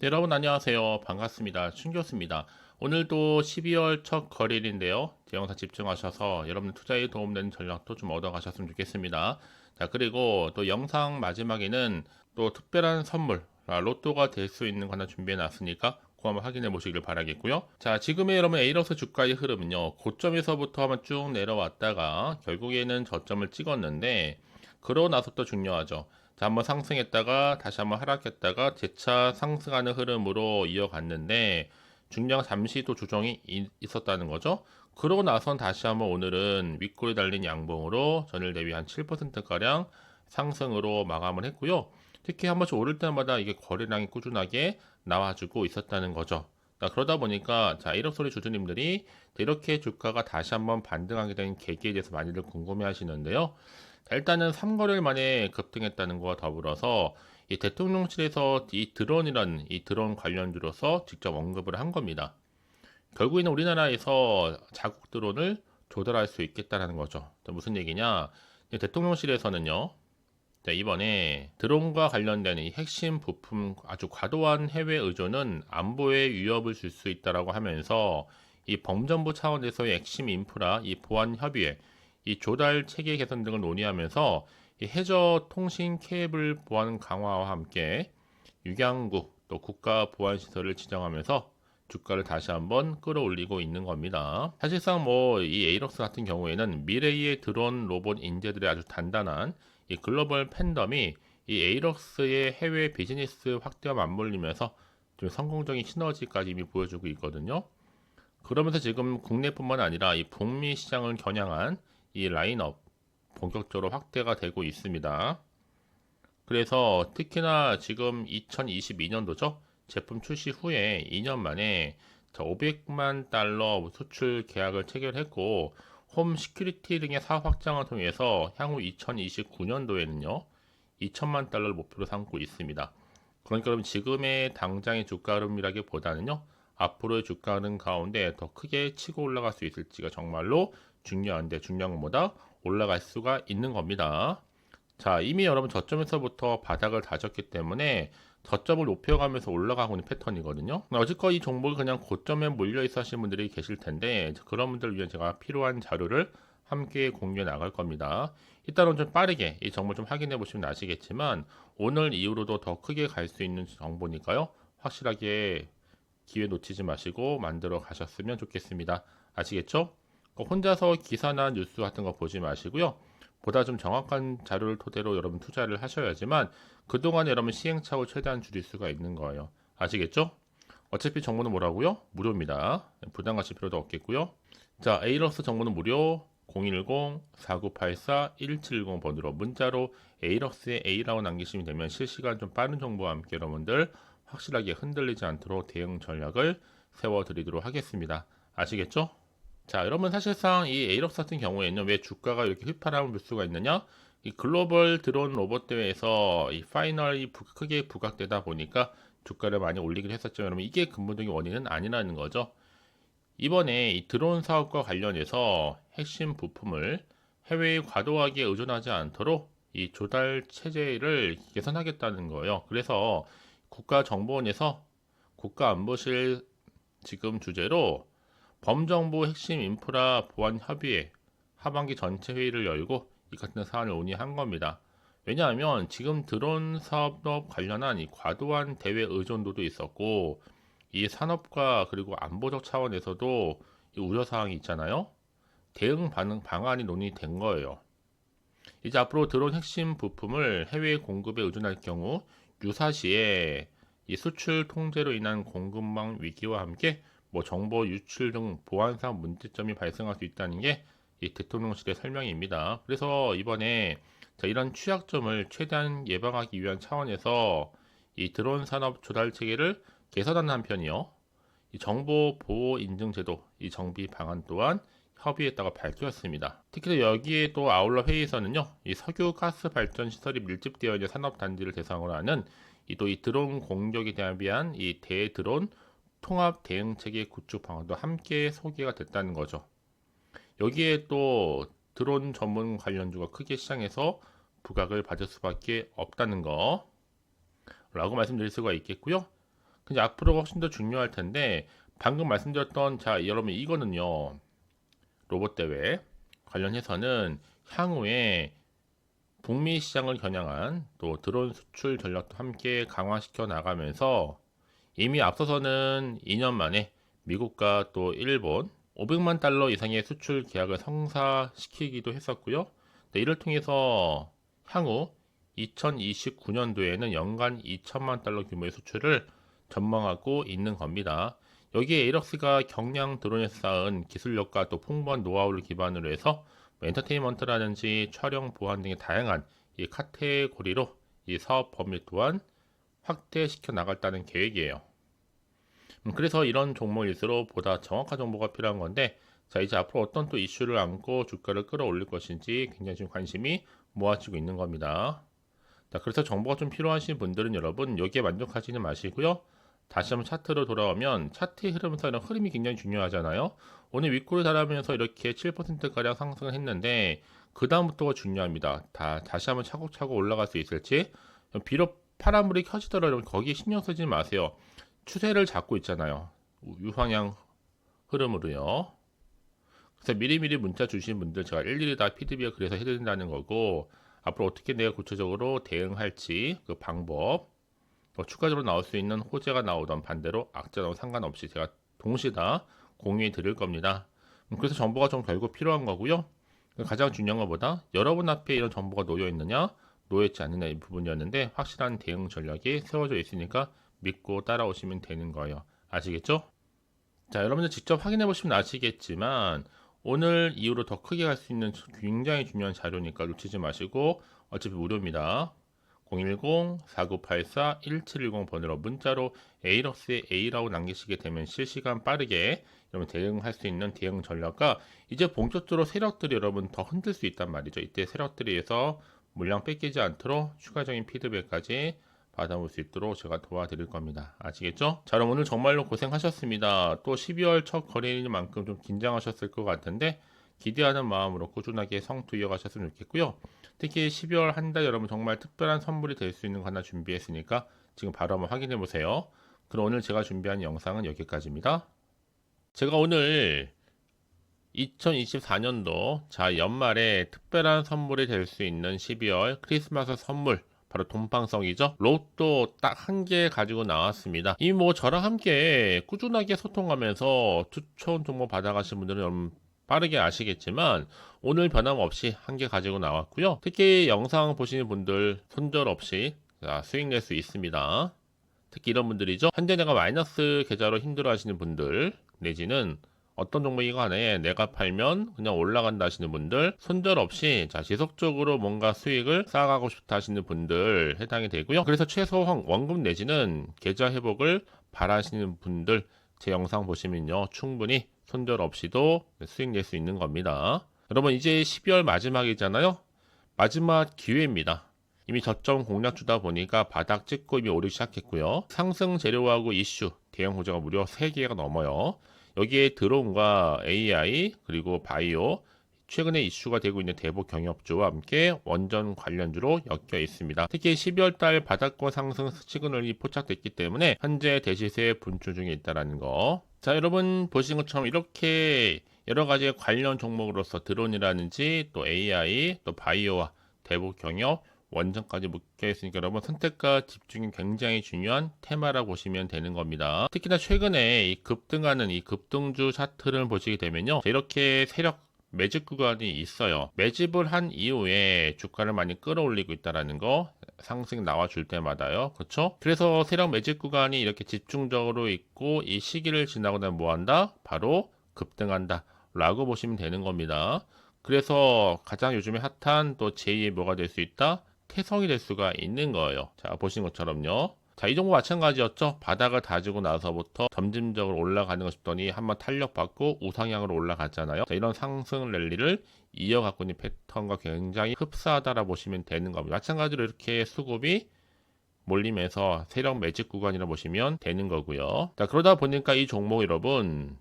네, 여러분 안녕하세요. 반갑습니다. 춘교수입니다. 오늘도 12월 첫 거래일인데요. 제 영상 집중하셔서 여러분 투자에 도움되는 전략도 좀 얻어가셨으면 좋겠습니다. 자, 그리고 또 영상 마지막에는 또 특별한 선물, 아, 로또가 될 수 있는 거 하나 준비해 놨으니까 그거 한번 확인해 보시길 바라겠고요. 자, 지금의 여러분 에이러스 주가의 흐름은요. 고점에서부터 한번 쭉 내려왔다가 결국에는 저점을 찍었는데 그러고 나서 또 중요하죠. 자, 한번 상승했다가 다시 한번 하락했다가 재차 상승하는 흐름으로 이어갔는데 중량 잠시 또 조정이 이- 있었다는 거죠. 그러고 나선 다시 한번 오늘은 윗골이 달린 양봉으로 전일 대비 한 7%가량 상승으로 마감을 했고요. 특히 한 번씩 오를 때마다 이게 거래량이 꾸준하게 나와주고 있었다는 거죠. 자, 그러다 보니까 자, 1억 소리 주주님들이 이렇게 주가가 다시 한번 반등하게 된 계기에 대해서 많이들 궁금해 하시는데요. 자, 일단은 3거래일 만에 급등했다는 거와 더불어서 이 대통령실에서 이 드론이라는 이 드론 관련주로서 직접 언급을 한 겁니다. 결국에는 우리나라에서 자국 드론을 조달할 수 있겠다라는 거죠. 또 무슨 얘기냐? 이 대통령실에서는요. 자, 이번에 드론과 관련된 이 핵심 부품 아주 과도한 해외 의존은 안보에 위협을 줄 수 있다라고 하면서 이 범정부 차원에서의 핵심 인프라, 이 보안 협의회, 이 조달 체계 개선 등을 논의하면서 이 해저 통신 케이블 보안 강화와 함께 육양국 또 국가 보안 시설을 지정하면서 주가를 다시 한번 끌어올리고 있는 겁니다. 사실상 뭐 이 에이럭스 같은 경우에는 미래의 드론 로봇 인재들의 아주 단단한 이 글로벌 팬덤이 이 에이럭스의 해외 비즈니스 확대와 맞물리면서 좀 성공적인 시너지까지 이미 보여주고 있거든요. 그러면서 지금 국내뿐만 아니라 이 북미 시장을 겨냥한 이 라인업 본격적으로 확대가 되고 있습니다. 그래서 특히나 지금 2022년도죠. 제품 출시 후에 2년 만에 500만 달러 수출 계약을 체결했고 홈 시큐리티 등의 사업 확장을 통해서 향후 2029년도에는요. 2천만 달러를 목표로 삼고 있습니다. 그러니까 그럼 지금의 당장의 주가 흐름이라기보다는요. 앞으로의 주가 흐름 가운데 더 크게 치고 올라갈 수 있을지가 정말로 중요한데 중요한 것보다 올라갈 수가 있는 겁니다. 자, 이미 여러분 저점에서부터 바닥을 다졌기 때문에 저점을 높여가면서 올라가고 있는 패턴이거든요. 어쨌건 이 종목이 그냥 고점에 몰려 있어 하시는 분들이 계실 텐데 그런 분들을 위해 제가 필요한 자료를 함께 공유해 나갈 겁니다. 일단은 좀 빠르게 이 정보 좀 확인해 보시면 아시겠지만 오늘 이후로도 더 크게 갈 수 있는 정보니까요. 확실하게 기회 놓치지 마시고 만들어 가셨으면 좋겠습니다. 아시겠죠? 혼자서 기사나 뉴스 같은 거 보지 마시고요. 보다 좀 정확한 자료를 토대로 여러분 투자를 하셔야지만 그동안 여러분 시행착오 최대한 줄일 수가 있는 거예요. 아시겠죠? 어차피 정보는 뭐라고요? 무료입니다. 부담 가실 필요도 없겠고요. 자, 에이러스 정보는 무료 010-4984-1710 번으로 문자로 에이러스에 A라고 남기시면 되면 실시간 좀 빠른 정보와 함께 여러분들 확실하게 흔들리지 않도록 대응 전략을 세워드리도록 하겠습니다. 아시겠죠? 자, 여러분 사실상 이 에이럭스 같은 경우에는 왜 주가가 이렇게 휘파람을 불 수가 있느냐? 이 글로벌 드론 로봇 대회에서 이 파이널이 부- 크게 부각되다 보니까 주가를 많이 올리긴 했었죠. 여러분 이게 근본적인 원인은 아니라는 거죠. 이번에 이 드론 사업과 관련해서 핵심 부품을 해외에 과도하게 의존하지 않도록 이 조달 체제를 개선하겠다는 거예요. 그래서 국가정보원에서 국가안보실 지금 주제로 범정부 핵심 인프라 보안 협의회 하반기 전체 회의를 열고 이 같은 사안을 논의한 겁니다. 왜냐하면 지금 드론 사업 관련한 이 과도한 대외 의존도도 있었고 이 산업과 그리고 안보적 차원에서도 이 우려 사항이 있잖아요. 대응 반응 방안이 논의된 거예요. 이제 앞으로 드론 핵심 부품을 해외 공급에 의존할 경우 유사시에 이 수출 통제로 인한 공급망 위기와 함께 뭐 정보 유출 등 보안상 문제점이 발생할 수 있다는 게 이 대통령실의 설명입니다. 그래서 이번에 자, 이런 취약점을 최대한 예방하기 위한 차원에서 이 드론 산업 조달 체계를 개선하는 한편이요. 이 정보 보호 인증 제도 이 정비 방안 또한 협의했다고 밝혔습니다. 특히 여기에 또 아울러 회의에서는요, 이 석유 가스 발전 시설이 밀집되어 있는 산업 단지를 대상으로 하는 이 또이 드론 공격에 대한 이 대드론 통합 대응 체계 구축 방안도 함께 소개가 됐다는 거죠. 여기에 또 드론 전문 관련주가 크게 시장에서 부각을 받을 수밖에 없다는 거 라고 말씀드릴 수가 있겠고요. 근데 앞으로가 훨씬 더 중요할 텐데 방금 말씀드렸던 자 여러분 이거는요 로봇 대회 관련해서는 향후에 북미 시장을 겨냥한 또 드론 수출 전략도 함께 강화시켜 나가면서 이미 앞서서는 2년 만에 미국과 또 일본 500만 달러 이상의 수출 계약을 성사시키기도 했었고요. 네, 이를 통해서 향후 2029년도에는 연간 2천만 달러 규모의 수출을 전망하고 있는 겁니다. 여기에 에이럭스가 경량 드론에서 쌓은 기술력과 또 풍부한 노하우를 기반으로 해서 뭐 엔터테인먼트라든지 촬영 보안 등의 다양한 이 카테고리로 이 사업 범위 또한 확대시켜 나갈다는 계획이에요. 음, 그래서 이런 종목일수록 보다 정확한 정보가 필요한 건데 자 이제 앞으로 어떤 또 이슈를 안고 주가를 끌어올릴 것인지 굉장히 지금 관심이 모아지고 있는 겁니다. 자 그래서 정보가 좀 필요하신 분들은 여러분 여기에 만족하지는 마시고요. 다시 한번 차트로 돌아오면 차트의 흐름에서 이런 흐름이 굉장히 중요하잖아요. 오늘 윗골을 달하면서 이렇게 7%가량 상승을 했는데 그 다음부터가 중요합니다. 다 다시 한번 차곡차곡 올라갈 수 있을지 비록 파란불이 켜지더라도 거기에 신경 쓰지 마세요. 추세를 잡고 있잖아요. 유방향 흐름으로요. 그래서 미리미리 문자 주신 분들 제가 일일이 다 피드백 그래서 해드린다는 거고 앞으로 어떻게 내가 구체적으로 대응할지 그 방법 또 추가적으로 나올 수 있는 호재가 나오던 반대로 악재 나오 상관없이 제가 동시에 다 공유해 드릴 겁니다. 음, 그래서 정보가 좀 결국 필요한 거고요. 가장 중요한 것보다 여러분 앞에 이런 정보가 놓여 있느냐 놓여 있지 않느냐 이 부분이었는데 확실한 대응 전략이 세워져 있으니까 믿고 따라오시면 되는 거예요. 아시겠죠? 자, 여러분들 직접 확인해 보시면 아시겠지만 오늘 이후로 더 크게 갈 수 있는 굉장히 중요한 자료니까 놓치지 마시고 어차피 무료입니다. 010-4984-1710 번호로 문자로 에이럭스에 A라고 남기시게 되면 실시간 빠르게 여러분 대응할 수 있는 대응 전략과 이제 본격적으로 세력들이 여러분 더 흔들 수 있단 말이죠. 이때 세력들이에서 물량 뺏기지 않도록 추가적인 피드백까지 받아볼 수 있도록 제가 도와드릴 겁니다. 아시겠죠? 자, 그럼 오늘 정말로 고생하셨습니다. 또 12월 첫 거래일인 만큼 좀 긴장하셨을 것 같은데 기대하는 마음으로 꾸준하게 성투 이어가셨으면 좋겠고요. 특히 12월 한 달 여러분 정말 특별한 선물이 될 수 있는 거 하나 준비했으니까 지금 바로 한번 확인해 보세요. 그럼 오늘 제가 준비한 영상은 여기까지입니다. 제가 오늘 2024년도 자 연말에 특별한 선물이 될 수 있는 12월 크리스마스 선물 바로 돈방석이죠. 로또 딱 한 개 가지고 나왔습니다. 이 뭐 저랑 함께 꾸준하게 소통하면서 추천 정보 받아가신 분들은 여러분 빠르게 아시겠지만 오늘 변함없이 한 개 가지고 나왔고요. 특히 영상 보시는 분들 손절 없이 수익 낼 수 있습니다. 특히 이런 분들이죠. 현재 내가 마이너스 계좌로 힘들어 하시는 분들 내지는 어떤 종목이 간에 내가 팔면 그냥 올라간다 하시는 분들 손절 없이 자 지속적으로 뭔가 수익을 쌓아가고 싶다 하시는 분들 해당이 되고요. 그래서 최소 원금 내지는 계좌 회복을 바라시는 분들 제 영상 보시면요 충분히 손절 없이도 수익 낼 수 있는 겁니다. 여러분 이제 12월 마지막이잖아요. 마지막 기회입니다. 이미 저점 공략주다 보니까 바닥 찍고 이미 오르기 시작했고요. 상승 재료하고 이슈 대형 호재가 무려 3개가 넘어요. 여기에 드론과 AI 그리고 바이오 최근에 이슈가 되고 있는 대북 경협주와 함께 원전 관련주로 엮여 있습니다. 특히 12월 달 바닥권 상승 시그널이 포착됐기 때문에 현재 대시세 분출 중에 있다는 거. 자, 여러분 보신 것처럼 이렇게 여러 가지 관련 종목으로서 드론이라든지 또 AI 또 바이오와 대북 경협 원전까지 묶여 있으니까 여러분 선택과 집중이 굉장히 중요한 테마라고 보시면 되는 겁니다. 특히나 최근에 이 급등하는 이 급등주 차트를 보시게 되면요. 이렇게 세력 매집 구간이 있어요. 매집을 한 이후에 주가를 많이 끌어올리고 있다라는 거 상승 나와줄 때마다요. 그렇죠? 그래서 세력 매집 구간이 이렇게 집중적으로 있고 이 시기를 지나고 나면 뭐 한다? 바로 급등한다. 라고 보시면 되는 겁니다. 그래서 가장 요즘에 핫한 또 제2의 뭐가 될 수 있다? 태성이 될 수가 있는 거예요. 자, 보신 것처럼요. 자, 이 종목 마찬가지였죠. 바닥을 다지고 나서부터 점진적으로 올라가는 것 싶더니 한번 탄력받고 우상향으로 올라갔잖아요. 자, 이런 상승 랠리를 이어갖고 있는 패턴과 굉장히 흡사하다라 보시면 되는 겁니다. 마찬가지로 이렇게 수급이 몰리면서 세력 매직 구간이라 보시면 되는 거고요. 자, 그러다 보니까 이 종목 여러분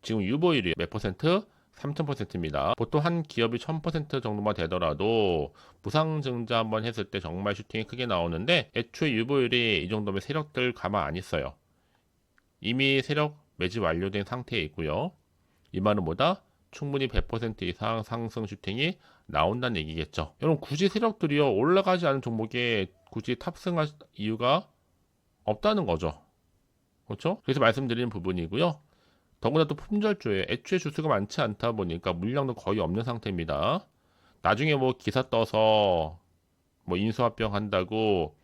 지금 유보율이 몇 퍼센트? 3000%입니다. 보통 한 기업이 1000% 정도만 되더라도 무상증자 한번 했을 때 정말 슈팅이 크게 나오는데 애초에 유보율이 이 정도면 세력들 가만 안 있어요. 이미 세력 매집 완료된 상태에 있고요. 이 말은 뭐다? 충분히 100% 이상 상승 슈팅이 나온다는 얘기겠죠. 여러분 굳이 세력들이요 올라가지 않은 종목에 굳이 탑승할 이유가 없다는 거죠. 그렇죠? 그래서 말씀드리는 부분이고요. 더구나 또 품절주에 애초에 주수가 많지 않다 보니까 물량도 거의 없는 상태입니다. 나중에 뭐 기사 떠서 뭐 인수합병 한다고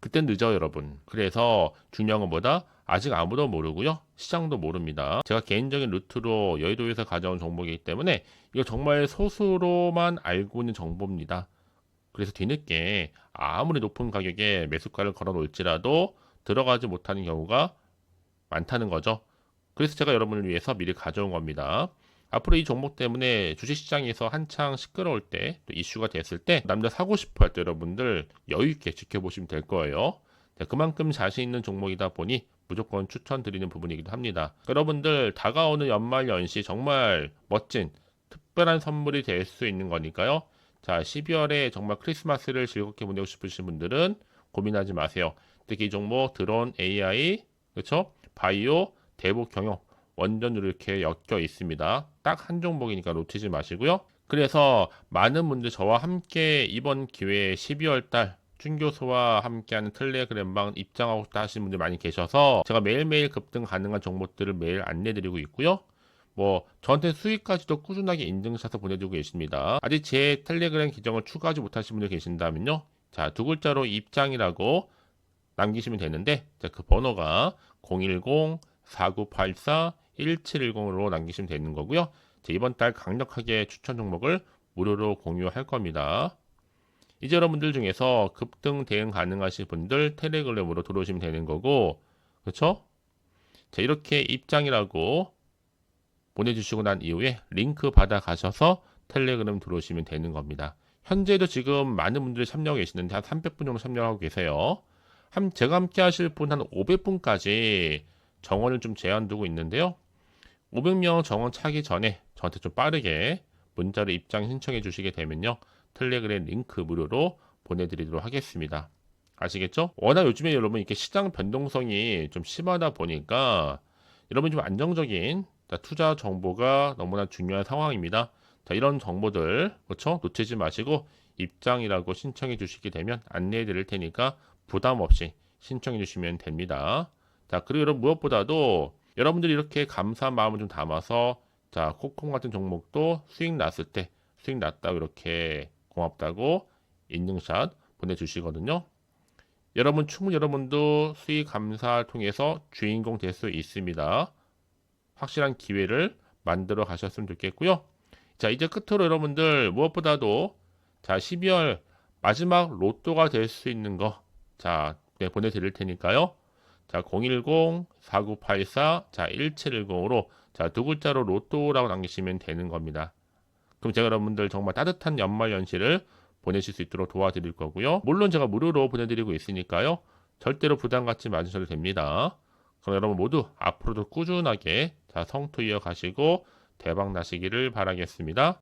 그땐 늦어요, 여러분. 그래서 중요한 건 뭐다? 아직 아무도 모르고요. 시장도 모릅니다. 제가 개인적인 루트로 여의도에서 가져온 정보이기 때문에 이거 정말 소수로만 알고 있는 정보입니다. 그래서 뒤늦게 아무리 높은 가격에 매수가를 걸어 놓을지라도 들어가지 못하는 경우가 많다는 거죠. 그래서 제가 여러분을 위해서 미리 가져온 겁니다. 앞으로 이 종목 때문에 주식시장에서 한창 시끄러울 때, 또 이슈가 됐을 때, 남자 사고 싶어 할 때 여러분들 여유있게 지켜보시면 될 거예요. 자, 그만큼 자신 있는 종목이다 보니 무조건 추천드리는 부분이기도 합니다. 여러분들 다가오는 연말 연시 정말 멋진 특별한 선물이 될 수 있는 거니까요. 자, 12월에 정말 크리스마스를 즐겁게 보내고 싶으신 분들은 고민하지 마세요. 특히 이 종목 드론 AI, 그렇죠? 바이오, 대북 경영 원전으로 이렇게 엮여 있습니다. 딱 한 종목이니까 놓치지 마시고요. 그래서 많은 분들 저와 함께 이번 기회에 12월 달 준교수와 함께하는 텔레그램방 입장하고 싶다 하시는 분들 많이 계셔서 제가 매일매일 급등 가능한 정보들을 매일 안내드리고 있고요. 뭐 저한테 수익까지도 꾸준하게 인증샷을 보내주고 계십니다. 아직 제 텔레그램 계정을 추가하지 못하신 분들 계신다면요. 자, 두 글자로 입장이라고 남기시면 되는데 자, 그 번호가 010-4984-1710으로 남기시면 되는 거고요. 자, 이번 달 강력하게 추천 종목을 무료로 공유할 겁니다. 이제 여러분들 중에서 급등 대응 가능하신 분들 텔레그램으로 들어오시면 되는 거고, 그렇죠? 자, 이렇게 입장이라고 보내주시고 난 이후에 링크 받아 가셔서 텔레그램 들어오시면 되는 겁니다. 현재도 지금 많은 분들이 참여하고 계시는데 한 300분 정도 참여하고 계세요. 한 제가 함께 하실 분 한 500분까지 정원을 좀 제한 두고 있는데요. 500명 정원 차기 전에 저한테 좀 빠르게 문자로 입장 신청해 주시게 되면요. 텔레그램 링크 무료로 보내드리도록 하겠습니다. 아시겠죠? 워낙 요즘에 여러분 이렇게 시장 변동성이 좀 심하다 보니까 여러분 좀 안정적인 투자 정보가 너무나 중요한 상황입니다. 자, 이런 정보들 그렇죠? 놓치지 마시고 입장이라고 신청해 주시게 되면 안내해 드릴 테니까 부담 없이 신청해 주시면 됩니다. 자, 그리고 여러분 무엇보다도 여러분들이 이렇게 감사한 마음을 좀 담아서 자, 코콩 같은 종목도 수익 났을 때 수익 났다고 이렇게 고맙다고 인증샷 보내주시거든요. 여러분 충분히 여러분도 수익 감사를 통해서 주인공 될 수 있습니다. 확실한 기회를 만들어 가셨으면 좋겠고요. 자 이제 끝으로 여러분들 무엇보다도 자 12월 마지막 로또가 될 수 있는 거자 네, 보내드릴 테니까요. 자 010-4984 자 1710으로 자 두 글자로 로또라고 남기시면 되는 겁니다. 그럼 제가 여러분들 정말 따뜻한 연말 연시를 보내실 수 있도록 도와드릴 거고요. 물론 제가 무료로 보내드리고 있으니까요. 절대로 부담 갖지 마셔도 됩니다. 그럼 여러분 모두 앞으로도 꾸준하게 자 성투 이어가시고 대박 나시기를 바라겠습니다.